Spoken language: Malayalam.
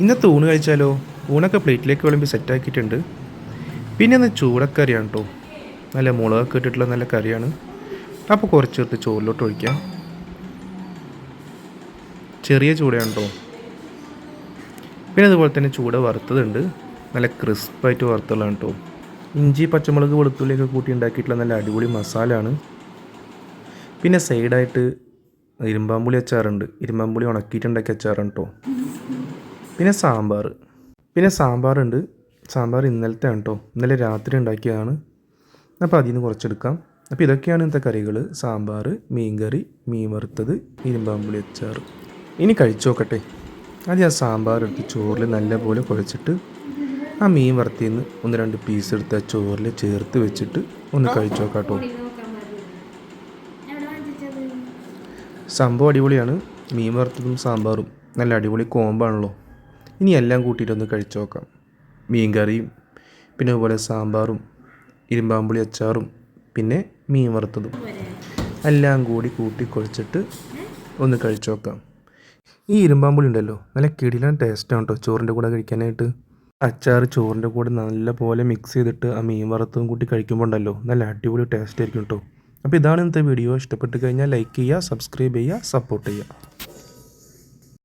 ഇന്നത്തെ ഊണ് കഴിച്ചാലോ? ഊണൊക്കെ പ്ലേറ്റിലേക്ക് വിളമ്പി സെറ്റാക്കിയിട്ടുണ്ട് പിന്നെ ഒന്ന് ചൂടക്കറിയാണ് കേട്ടോ നല്ല മുളകൊക്കെ ഇട്ടിട്ടുള്ള നല്ല കറിയാണ്. അപ്പോൾ കുറച്ച് കുറച്ചെടുത്ത് ചോറിലോട്ട് ഒഴിക്കാം. ചെറിയ ചൂടയാണ് കേട്ടോ പിന്നെ അതുപോലെ തന്നെ ചൂട വറുത്തതുണ്ട്. നല്ല ക്രിസ്പായിട്ട് വറുത്തുള്ളതാണ് കേട്ടോ ഇഞ്ചി പച്ചമുളക് വെളുത്തുള്ളിയൊക്കെ കൂട്ടി ഉണ്ടാക്കിയിട്ടുള്ള നല്ല അടിപൊളി മസാലയാണ്. പിന്നെ സൈഡായിട്ട് ഇരുമ്പാമ്പുളി അച്ചാറുണ്ട്. ഇരുമ്പാമ്പുളി ഉണക്കിയിട്ടുണ്ടാക്കിയ അച്ചാറാണ് കേട്ടോ പിന്നെ സാമ്പാർ. പിന്നെ സാമ്പാറുണ്ട്. സാമ്പാർ ഇന്നലത്തെ ആണ് കേട്ടോ ഇന്നലെ രാത്രി ഉണ്ടാക്കിയതാണ്. അപ്പോൾ അതിൽ നിന്ന് കുറച്ചെടുക്കാം. അപ്പോൾ ഇതൊക്കെയാണ് ഇന്നത്തെ കറികൾ സാമ്പാർ മീൻകറി മീൻ വറുത്തത് ഇരുമ്പാമ്പുളി അച്ചാർ ഇനി കഴിച്ചു നോക്കട്ടെ. ആദ്യം ആ സാമ്പാർ എടുത്ത് ചോറിൽ നല്ലപോലെ കുഴച്ചിട്ട് ആ മീൻ വറുത്തിൽ നിന്ന് ഒന്ന് രണ്ട് പീസ് എടുത്ത് ആ ചോറിൽ ചേർത്ത് വെച്ചിട്ട് ഒന്ന് കഴിച്ചു നോക്കാം കേട്ടോ സംഭവം അടിപൊളിയാണ്. മീൻ വറുത്തതും സാമ്പാറും. നല്ല അടിപൊളി കോമ്പാണല്ലോ ഇനി എല്ലാം കൂട്ടിയിട്ടൊന്ന് കഴിച്ചു നോക്കാം. മീൻ കറിയും പിന്നെ അതുപോലെ സാമ്പാറും ഇരുമ്പാമ്പുളി അച്ചാറും പിന്നെ മീൻ വറുത്തതും എല്ലാം കൂടി കൂട്ടി കുഴച്ചിട്ട് ഒന്ന് കഴിച്ചു നോക്കാം. ഈ ഇരുമ്പാമ്പുളി ഉണ്ടല്ലോ നല്ല കിടിലൻ ടേസ്റ്റാണ് കേട്ടോ ചോറിന്റെ കൂടെ കഴിക്കാനായിട്ട്. അച്ചാർ ചോറിന്റെ കൂടെ നല്ല പോലെ മിക്സ് ചെയ്തിട്ട് ആ മീൻ വറുത്തതും കൂട്ടി കഴിക്കുമ്പോൾ ഉണ്ടല്ലോ നല്ല അടിപൊളി ടേസ്റ്റ് ആയിരിക്കും കേട്ടോ അപ്പോൾ ഇതാണ് ഇന്നത്തെ വീഡിയോ ഇഷ്ടപ്പെട്ട് കഴിഞ്ഞാൽ ലൈക്ക് ചെയ്യുക സബ്സ്ക്രൈബ് ചെയ്യുക സപ്പോർട്ട് ചെയ്യുക.